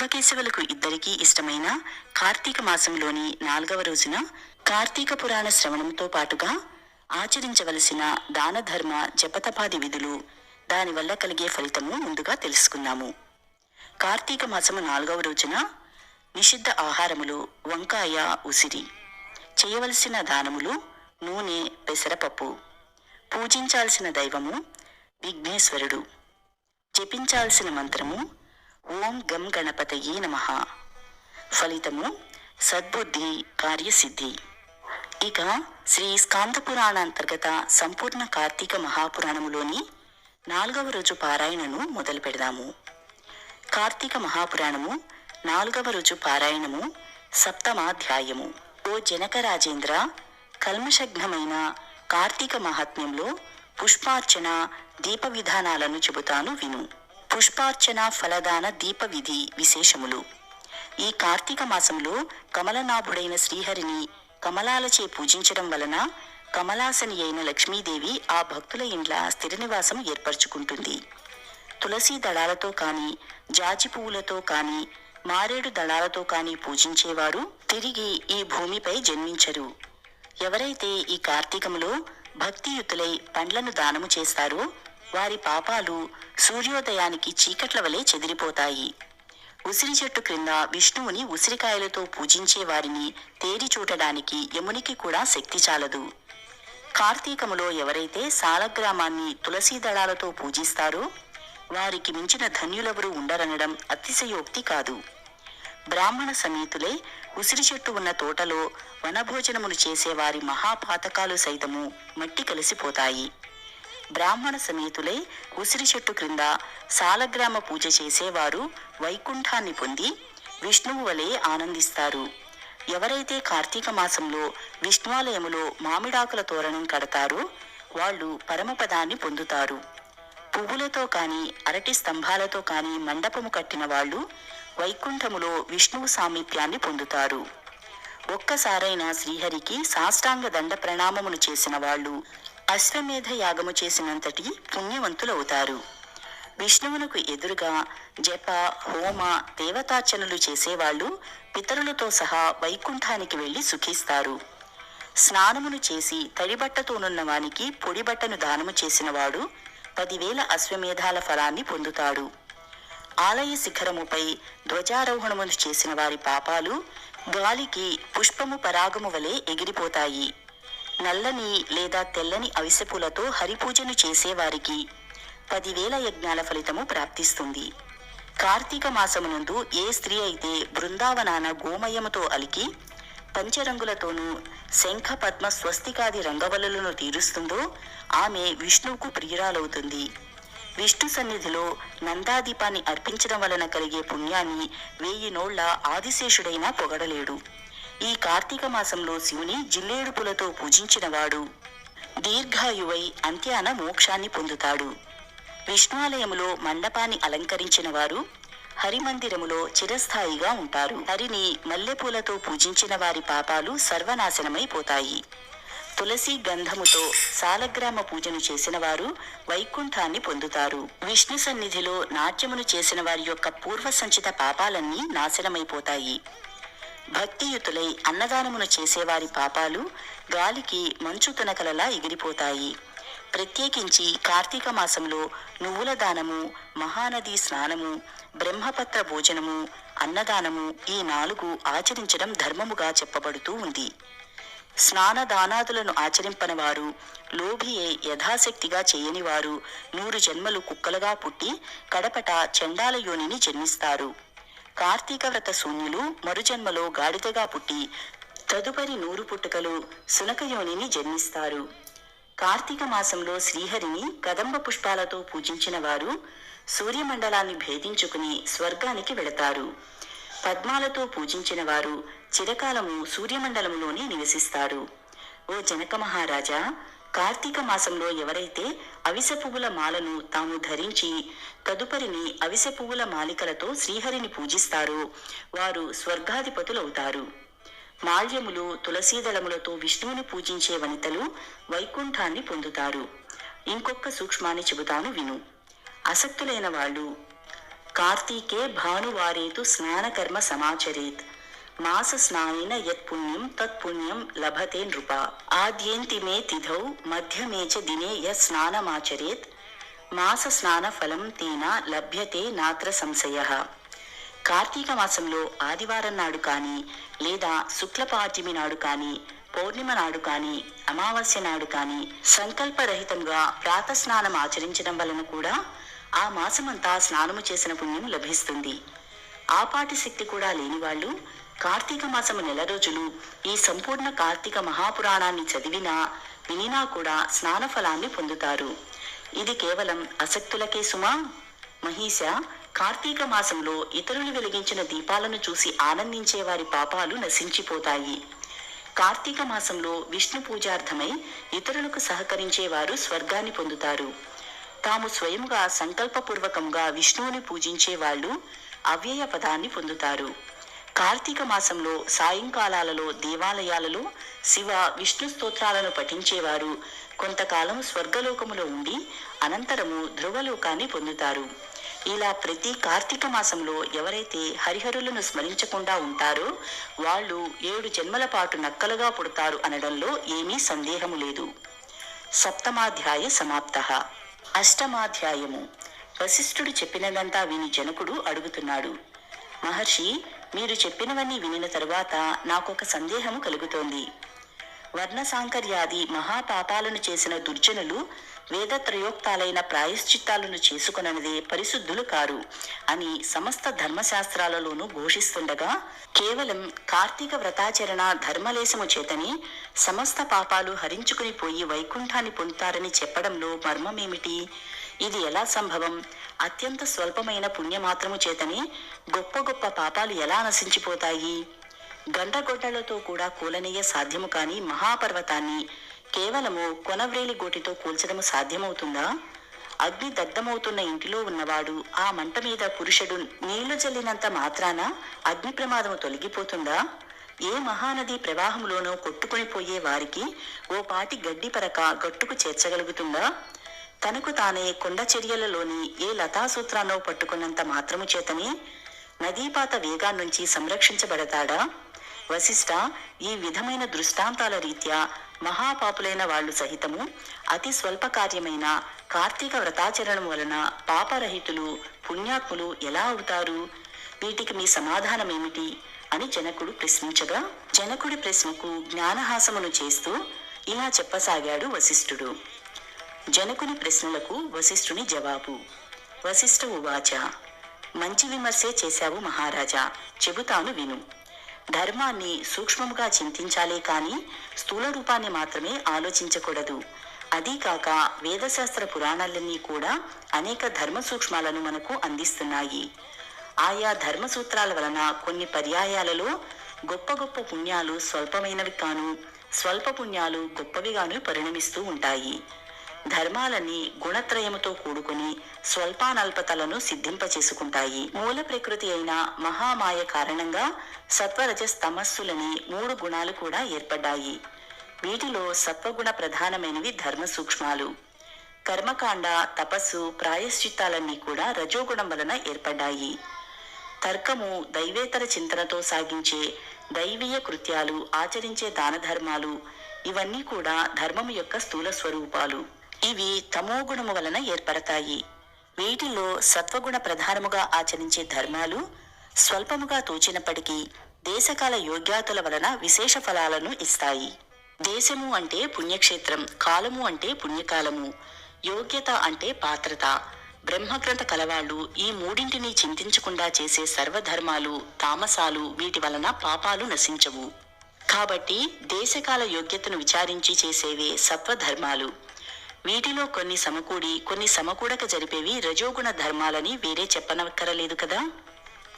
శివకేశవులకు ఇద్దరికీ ఇష్టమైన కార్తీక మాసంలోని నాలుగవ రోజున కార్తీక పురాణ శ్రవణంతో పాటుగా ఆచరించవలసిన దాన ధర్మ జపతపాది విధులు దానివల్ల కలిగే ఫలితము ముందుగా తెలుసుకుందాము. కార్తీక మాసము నాలుగవ రోజున నిషిద్ధ ఆహారములు వంకాయ ఉసిరి చేయవలసిన దానములు నూనె పెసరపప్పు పూజించాల్సిన దైవము విఘ్నేశ్వరుడు జపించాల్సిన మంత్రము ఓం గం గణపతయే నమ. ఫలితము సద్బుద్ధి కార్యసిద్ధి. ఇక శ్రీ స్కాంద పురాణ అంతర్గత సంపూర్ణ కార్తీక మహాపురాణములోని నాలుగవ రోజు పారాయణను మొదలు పెడదాము. కార్తీక మహాపురాణము నాలుగవ రోజు పారాయణము సప్తమాధ్యాయము. ఓ జనక రాజేంద్ర కల్మషఘ్నమైన కార్తీక మహాత్మ్యంలో పుష్పార్చన దీప విధానాలను చెబుతాను విను. పుష్పార్చన ఫలదాన దీప విధి విశేషములు. ఈ కార్తీక మాసంలో కమలనాభుడైన శ్రీహరిని కమలాలచే పూజించడం వలన కమలాసని అయిన లక్ష్మీదేవి ఆ భక్తుల ఇండ్ల స్థిర నివాసం ఏర్పరచుకుంటుంది. తులసి దళాలతో కాని జాజి పువ్వులతో కాని మారేడు దళాలతో కాని పూజించేవారు తిరిగి ఈ భూమిపై జన్మించరు. ఎవరైతే ఈ కార్తీకములో భక్తియుతులై పండ్లను దానము చేస్తారో వారి పాపాలు సూర్యోదయానికి చీకట్ల వలె చెదిరిపోతాయి. ఉసిరి చెట్టు క్రింద విష్ణువుని ఉసిరికాయలతో పూజించే వారిని తేరి చూడడానికి యమునికి కూడా శక్తి చాలదు. కార్తీకములో ఎవరైతే సాలగ్రామాన్ని తులసీ దళాలతో పూజిస్తారో వారికి మించిన ధన్యులెవరూ ఉండరనడం అతిశయోక్తి కాదు. బ్రాహ్మణ సమేతులే ఉసిరి చెట్టు ఉన్న తోటలో వనభోజనములు చేసేవారి మహాపాతకాలు సైతము మట్టి కలిసిపోతాయి. బ్రాహ్మణ సమేతులై ఉసిరి చెట్టు క్రింద సాలగ్రామ పూజ చేసేవారు వైకుంఠాన్ని పొంది విష్ణువు వలె ఆనందిస్తారు. ఎవరైతే కార్తీక మాసంలో విష్ణువాలయములో మామిడాకుల తోరణం కడతారో వాళ్ళు పరమపదాన్ని పొందుతారు. పువ్వులతో కాని అరటి స్తంభాలతో కాని మండపము కట్టిన వాళ్ళు వైకుంఠములో విష్ణువు సామీప్యాన్ని పొందుతారు. ఒక్కసారైనా శ్రీహరికి సాష్టాంగ దండ ప్రణామమును చేసిన వాళ్ళు అశ్వమేధ యాగము చేసినంతటి పుణ్యవంతులవుతారు. విష్ణువునకు ఎదురుగా జప హోమ దేవతార్చనలు చేసేవాళ్ళు పితరులతో సహా వైకుంఠానికి వెళ్ళి సుఖిస్తారు. స్నానమును చేసి తడిబట్టతోనున్న వానికి పొడిబట్టను దానము చేసినవాడు పదివేల అశ్వమేధాల ఫలాన్ని పొందుతాడు. ఆలయ శిఖరముపై ధ్వజారోహణములు చేసిన వారి పాపాలు గాలికి పుష్పము పరాగము వలె ఎగిరిపోతాయి. నల్లని లేదా తెల్లని అవిసెపులతో హరిపూజను చేసేవారికి పదివేల యజ్ఞాల ఫలితము ప్రాప్తిస్తుంది. కార్తీక మాసమునందు ఏ స్త్రీ అయితే బృందావనాన గోమయముతో అలికి పంచరంగులతోనూ శంఖ పద్మ స్వస్తికాది రంగవల్లులను తీరుస్తుందో ఆమె విష్ణువుకు ప్రియురాలవుతుంది. విష్ణు సన్నిధిలో నందాదీపాన్ని అర్పించడం వలన కలిగే పుణ్యాన్ని వెయ్యి నోళ్ళ ఆదిశేషుడైనా పొగడలేడు. ఈ కార్తీక మాసంలో శివుని జిల్లేడుపులతో పూజించినవాడు దీర్ఘాయువై అంత్యాన మోక్షాన్ని పొందుతాడు. విష్ణువాలయములో మండపాన్ని అలంకరించిన వారు హరిమందిరములో చిరస్థాయిగా ఉంటారు. హరిని మల్లెపూలతో పూజించిన వారి పాపాలు సర్వనాశనమైపోతాయి. తులసి గంధముతో సాలగ్రామ పూజను చేసిన వారు వైకుంఠాన్ని పొందుతారు. విష్ణు సన్నిధిలో నాట్యమును చేసిన వారి యొక్క పూర్వ సంచిత పాపాలన్నీ నాశనమైపోతాయి. భక్తియుతులై అన్నదానమును చేసేవారి పాపాలు గాలికి మంచు తునకలలా ఎగిరిపోతాయి. ప్రత్యేకించి కార్తీక మాసంలో నువ్వుల దానము మహానది స్నానము బ్రహ్మపత్ర భోజనము అన్నదానము ఈ నాలుగు ఆచరించడం ధర్మముగా చెప్పబడుతూ ఉంది. స్నాన దానాదులను లోభియే యథాశక్తిగా చేయనివారు నూరు జన్మలు కుక్కలుగా పుట్టి కడపట చండాల యోనిని జన్మిస్తారు. కార్తీక వ్రత శూన్యులు మరుజన్మలో గాడిదగా పుట్టి తదుపరి నూరు పుట్టుకలు సునకయోనిని జన్మిస్తారు. కార్తీక మాసంలో శ్రీహరిని కదంబ పుష్పాలతో పూజించిన వారు సూర్యమండలాన్ని భేదించుకుని స్వర్గానికి వెళతారు. పద్మాలతో పూజించిన వారు చిరకాలము సూర్యమండలంలోనే నివసిస్తారు. ఓ జనక మహారాజా కార్తీక మాసంలో ఎవరైతే అవిసె పువ్వుల మాలను తాము ధరించి తదుపరిని అవిసె పువ్వుల మాలికలతో శ్రీహరిని పూజిస్తారో. వారు స్వర్గాధిపతులవుతారు. మాల్యములు తులసీదళములతో విష్ణువుని పూజించే వనితలు వైకుంఠాన్ని పొందుతారు. ఇంకొక సూక్ష్మాన్ని చెబుతాను విను. అసక్తులైన వాళ్ళు కార్తీకే భానువారేతు స్నానకర్మ సమాచరేత్. మాస స్నాయిన యత్ పుణ్యం తత్ పుణ్యం లభతే నృప. ఆద్యేంతి మే తిథౌ మధ్యమే చ దినే యత్ స్నానమాచరేత్. మాస స్నాన ఫలం తేన లభ్యతే నాత్ర సంశయ. కార్తీక మాసంలో ఆదివారం నాడు కానీ లేదా శుక్లపాఠ్యమి నాడు కానీ పౌర్ణిమ నాడు కానీ అమావాస్య నాడు కానీ సంకల్పరహితంగా ప్రాతస్నానం ఆచరించడం వలన కూడా ఆ మాసమంతా స్నానము చేసిన పుణ్యం లభిస్తుంది. ఆపాటి శక్తి కూడా లేని వాళ్ళు కార్తీక మాసము నెల రోజులు ఈ సంపూర్ణ కార్తీక మహాపురాణాన్ని చదివినా వినినా కూడా స్నాన ఫలాన్ని పొందుతారు. ఇది కేవలం అసక్తులకే సుమా? మహిష కార్తీక మాసంలో ఇతరులు వెలిగించిన దీపాలను చూసి ఆనందించే వారి పాపాలు నశించిపోతాయి. కార్తీక మాసంలో విష్ణు పూజార్థమై ఇతరులకు సహకరించే వారు స్వర్గాన్ని పొందుతారు. తాము స్వయంగా సంకల్పపూర్వకంగా విష్ణువుని పూజించే వాళ్ళు అవ్యయ పదాన్ని పొందుతారు. కార్తీక మాసంలో సాయంకాలాలలో దేవాలయాలలో శివ విష్ణు స్తోత్రాలను పఠించేవారు. కొంతకాలం స్వర్గలోకములో ఉండి అనంతరము ధ్రువలోకాన్ని పొందుతారు. ఇలా ప్రతి కార్తీక మాసంలో ఎవరైతే హరిహరులను స్మరించకుండా ఉంటారో వాళ్ళు ఏడు జన్మల పాటు నక్కలుగా పుడతారు అనడంలో ఏమీ సందేహము లేదు. సప్తమాధ్యాయ సమాప్త. అష్టమాధ్యాయము. వశిష్ఠుడు చెప్పినదంతా విని జనకుడు అడుగుతున్నాడు మహర్షి మీరు చెప్పినవన్నీ వినిన తరువాత నాకొక సందేహము కలుగుతోంది. వర్ణ సాంకర్యాది మహాపాపాలను చేసిన దుర్జనులు వేదత్రయోక్తాలైన ప్రాయశ్చిత్తాలను చేసుకుననిదే పరిశుద్ధులు కారు అని సమస్త ధర్మశాస్త్రాలలోనూ ఘోషిస్తుండగా కేవలం కార్తీక వ్రతాచరణ ధర్మలేశము చేతని సమస్త పాపాలు హరించుకుని పోయి వైకుంఠాన్ని పొందుతారని చెప్పడంలో మర్మమేమిటి? ఇది ఎలా సంభవం? అత్యంత స్వల్పమైన పుణ్యమాత్రము చేతని గొప్ప గొప్ప పాపాలు ఎలా నశించిపోతాయి? గంటగొడ్డలతో కూడా కూలనీయ సాధ్యము కాని మహాపర్వతాన్ని కేవలము కొనవ్రేలి గోటితో కూల్చడము సాధ్యమవుతుందా? అగ్ని దగ్ధమవుతున్న ఇంటిలో ఉన్నవాడు ఆ మంట మీద పురుషుడు నీళ్ళు జల్లినంత మాత్రాన అగ్ని ప్రమాదము తొలగిపోతుందా? ఏ మహానది ప్రవాహంలోనో కొట్టుకుని పోయే వారికి ఓ పాటి గడ్డి పరక గట్టుకు చేర్చగలుగుతుందా? తనకు తానే కొండ చర్యలలోని ఏ లతాసూత్రానో పట్టుకున్నంత మాత్రము చేతనే నదీపాత వేగాన్నుంచి సంరక్షించబడతాడా? వశిష్ట ఈ విధమైన దృష్టాంతాల రీత్యా మహాపాపులైన వాళ్ళు సహితము అతి స్వల్ప కార్యమైన కార్తీక వ్రతాచరణం వలన పాపరహితులు పుణ్యాత్ములు ఎలా అవుతారు? వీటికి మీ సమాధానమేమిటి? అని జనకుడు ప్రశ్నించగా జనకుడి ప్రశ్నకు జ్ఞానహాసమును చేస్తూ ఇలా చెప్పసాగాడు వశిష్ఠుడు. జనకుని ప్రశ్నలకు వశిష్ఠుని జవాబు. వశిష్ఠ ఉవాచ మంచి విమర్శే చేశావు మహారాజా చెబుతాను విను. ధర్మాన్ని సూక్ష్మముగా చింతించాలే కాని స్థూల రూపాన్ని మాత్రమే ఆలోచించకూడదు. అదీ కాక వేదశాస్త్ర పురాణాలన్నీ కూడా అనేక ధర్మ సూక్ష్మాలను మనకు అందిస్తున్నాయి. ఆయా ధర్మ సూత్రాల వలన కొన్ని పర్యాయాలలో గొప్ప గొప్ప పుణ్యాలు స్వల్పమైనవి కాను స్వల్ప పుణ్యాలు గొప్పవిగాను పరిణమిస్తూ ఉంటాయి. ధర్మాలని గుణత్రయముతో కూడుకుని స్వల్పానల్పతలను సిద్ధింపచేసుకుంటాయి. మూల ప్రకృతి అయిన మహామాయ కారణంగా సత్వరజస్ తమస్సులని మూడు గుణాలు కూడా ఏర్పడ్డాయి. వీటిలో సత్వగుణ ప్రధానమైనవి ధర్మ సూక్ష్మాలు. కర్మకాండ తపస్సు ప్రాయశ్చిత్తాలన్నీ కూడా రజోగుణం వలన ఏర్పడ్డాయి. తర్కము దైవేతర చింతనతో సాగించే దైవీయ కృత్యాలు ఆచరించే దాన ధర్మాలు ఇవన్నీ కూడా ధర్మము యొక్క స్థూల స్వరూపాలు. ఇవి తమోగుణము వలన ఏర్పడతాయి. వీటిలో సత్వగుణ ప్రధానముగా ఆచరించే ధర్మాలు స్వల్పముగా తోచినప్పటికీ దేశకాల యోగ్యాతుల వలన విశేష ఫలాలను ఇస్తాయి. దేశము అంటే పుణ్యక్షేత్రం కాలము అంటే పుణ్యకాలము యోగ్యత అంటే పాత్రత. బ్రహ్మగ్రంథ కలవాళ్ళు ఈ మూడింటిని చింతించకుండా చేసే సర్వధర్మాలు తామసాలు వీటి వలన పాపాలు నశించవు. కాబట్టి దేశకాల యోగ్యతను విచారించి చేసేవే సత్వధర్మాలు. వీటిలో కొన్ని సమకూడి కొన్ని సమకూడక జరిపేవి రజోగుణ ధర్మాలని వేరే చెప్పనక్కరలేదు కదా?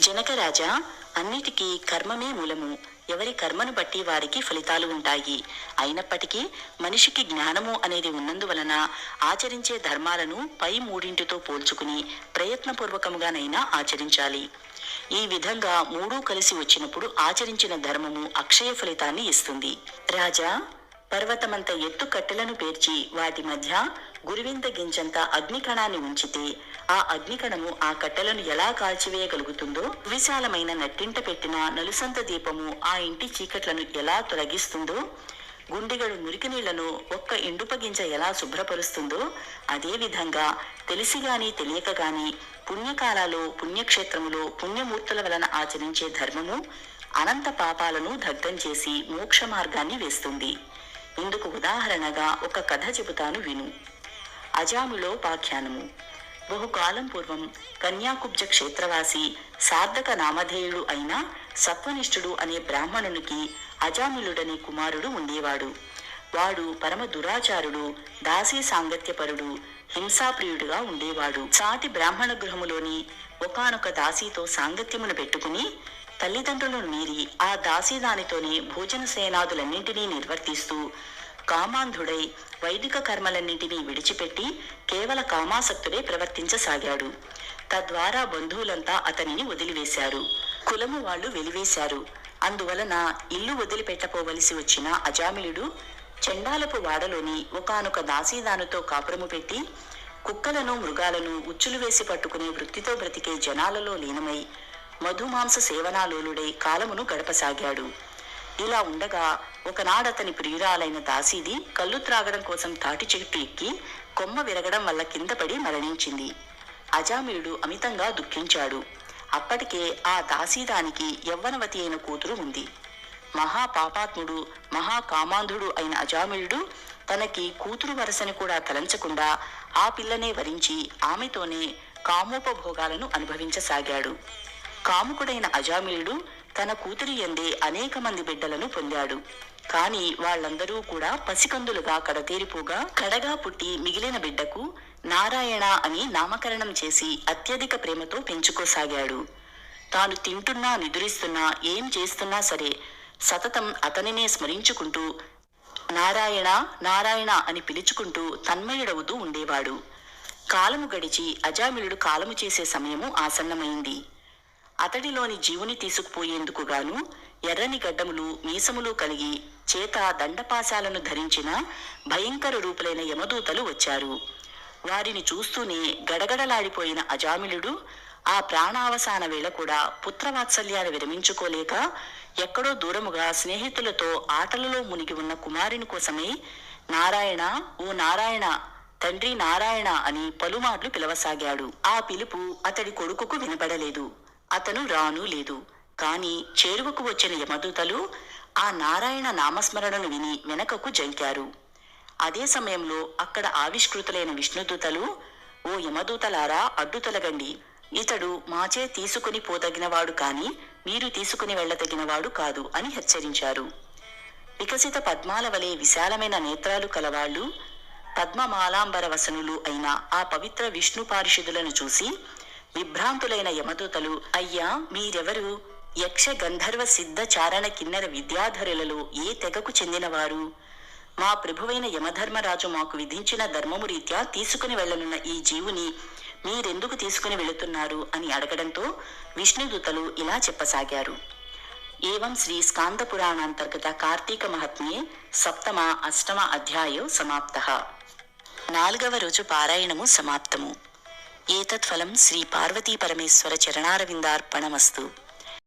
జనకరాజా అన్నిటికీ కర్మమే మూలము. ఎవరి కర్మను బట్టి వారికి ఫలితాలు ఉంటాయి. అయినప్పటికీ మనిషికి జ్ఞానము అనేది ఉన్నందువలన ఆచరించే ధర్మాలను పై మూడింటితో పోల్చుకుని ప్రయత్నపూర్వకముగానైనా ఆచరించాలి. ఈ విధంగా మూడూ కలిసి వచ్చినప్పుడు ఆచరించిన ధర్మము అక్షయ ఫలితాన్ని ఇస్తుంది. రాజా పర్వతమంత ఎత్తు కట్టెలను పేర్చి వాటి మధ్య గురివింత గింజంత అగ్నికణాన్ని ఉంచితే ఆ అగ్నికణము ఆ కట్టెలను ఎలా కాల్చివేయగలుగుతుందో విశాలమైన నట్టింట పెట్టిన నలుసంత దీపము ఆ ఇంటి చీకట్లను ఎలా తొలగిస్తుందో గుండెగడు మురికి నీళ్ళను ఒక్క ఎండుపగింజ ఎలా శుభ్రపరుస్తుందో అదేవిధంగా తెలిసిగాని తెలిసి గాని తెలియక గాని పుణ్యకాలాలు పుణ్యక్షేత్రములో పుణ్యమూర్తుల వలన ఆచరించే ధర్మము అనంత పాపాలను దగ్ధం చేసి మోక్ష మార్గాన్ని వేస్తుంది. ఇందుకు ఉదాహరణగా ఒక కథ చెబుతాను విను. అజాములో పాఖ్యానము. బహుకాలం పూర్వం కన్యాకుబ్జ క్షేత్రవాసి సార్థక నామధేయుడు అయిన సత్వనిష్ఠుడు అనే బ్రాహ్మణునికి అజామిలుడనే కుమారుడు ఉండేవాడు. వాడు పరమ దురాచారుడు దాసీ సాంగత్యపరుడు హింసాప్రియుడుగా ఉండేవాడు. సాటి బ్రాహ్మణ గృహములోని ఒకానొక దాసీతో సాంగత్యమును పెట్టుకుని తల్లిదండ్రులను మీరి ఆ దాసీదానితోనే భోజన సేనాదులన్నింటినీ నిర్వర్తిస్తూ కామాంధుడై వైదిక కర్మలన్నింటినీ విడిచిపెట్టి కేవల కామాసక్తుడే ప్రవర్తించసాగాడు. తద్వారా బంధువులంతా అతనిని వదిలివేశారు. కులము వాళ్ళు వెలివేశారు. అందువలన ఇల్లు వదిలిపెట్టపోవలసి వచ్చిన అజామిలుడు చెండాలపు వాడలోని ఒకానొక దాసీదానుతో కాపురము పెట్టి కుక్కలను మృగాలను ఉచ్చులు వేసి పట్టుకునే వృత్తితో బ్రతికే జనాలలో లీనమై మధుమాంస సేవనాలోలుడై కాలమును గడపసాగాడు. ఇలా ఉండగా ఒకనాడతని ప్రియురాలైన దాసీది కళ్ళు త్రాగడం కోసం తాటి చెట్టు ఎక్కి కొమ్మ విరగడం వల్ల కింద పడి మరణించింది. అజామీయుడు అమితంగా దుఃఖించాడు. అప్పటికే ఆ దాసీదానికి యవ్వనవతి అయిన కూతురు ఉంది. మహా పాపాత్ముడు మహా కామాంధుడు అయిన అజామిలుడు తనకి కూతురు వరసని కూడా తలంచకుండా ఆ పిల్లనే వరించి ఆమెతోనే కామోపభోగాలను అనుభవించసాగాడు. కాముకుడైన అజామిలుడు తన కూతురి ఎందే అనేక మంది బిడ్డలను పొందాడు. కాని వాళ్ళందరూ కూడా పసికందులుగా కడతేరిపోగా కడగా పుట్టి మిగిలిన బిడ్డకు నారాయణ అని నామకరణం చేసి అత్యధిక ప్రేమతో పెంచుకోసాగాడు. తాను తింటున్నా నిద్రిస్తున్నా ఏం చేస్తున్నా సరే సతతం అతనినే స్మరించుకుంటూ నారాయణ నారాయణ అని పిలుచుకుంటూ తన్మయుడవుతూ ఉండేవాడు. కాలము గడిచి అజామిలుడు కాలము చేసే సమయము ఆసన్నమైంది. అతడిలోని జీవుని తీసుకుపోయేందుకు గాను ఎర్రని గడ్డములు మీసములు కలిగి చేత దండపాశాలను ధరించిన భయంకర రూపులైన యమదూతలు వచ్చారు. వారిని చూస్తూనే గడగడలాడిపోయిన అజామిలుడు ఆ ప్రాణావసాన వేళ కూడా పుత్రవాత్సల్యాన్ని విరమించుకోలేక ఎక్కడో దూరముగా స్నేహితులతో ఆటలలో మునిగి ఉన్న కుమారుని కోసమై నారాయణ ఓ నారాయణ తండ్రి నారాయణ అని పలుమార్లు పిలవసాగాడు. ఆ పిలుపు అతడి కొడుకుకు వినబడలేదు అతను రాను లేదు. కాని చేరువకు వచ్చిన యమదూతలు ఆ నారాయణ నామస్మరణను విని వెనకకు జంకారు. అదే సమయంలో అక్కడ ఆవిష్కృతులైన విష్ణుదూతలు ఓ యమదూతలారా అడ్డు తొలగండి. ఇతడు మాచే తీసుకుని పోదగినవాడు కాని మీరు తీసుకుని వెళ్ళదగినవాడు కాదు అని హెచ్చరించారు. వికసిత పద్మాల వలె విశాలమైన నేత్రాలు కలవాళ్ళు పద్మమాలాంబర వసనులు అయిన ఆ పవిత్ర విష్ణు పారిషుదులను చూసి విభ్రాంతులైన యమదూతలు అయ్యా మీరెవరు? యక్ష గంధర్వ సిద్ధ చారణ కిన్నెర విద్యాధరులలో ఏ తెగకు చెందినవారు? మా ప్రభువైన యమధర్మరాజు మాకు విధించిన ధర్మము రీత్యా తీసుకుని వెళ్ళనున్న ఈ జీవుని మీరెందుకు తీసుకుని వెళుతున్నారు? అని అడగడంతో విష్ణుదూతలు ఇలా చెప్పసాగారు. ఏవం శ్రీ స్కాంద పురాణాంతర్గత కార్తీక మహాత్మ్యే సప్తమ అష్టమ అధ్యాయో సమాప్త. నాలుగవ రోజు పారాయణము సమాప్తము. ఏతత్ఫలం శ్రీ పార్వతీ పరమేశ్వర చరణారవిందార్పణమస్తు.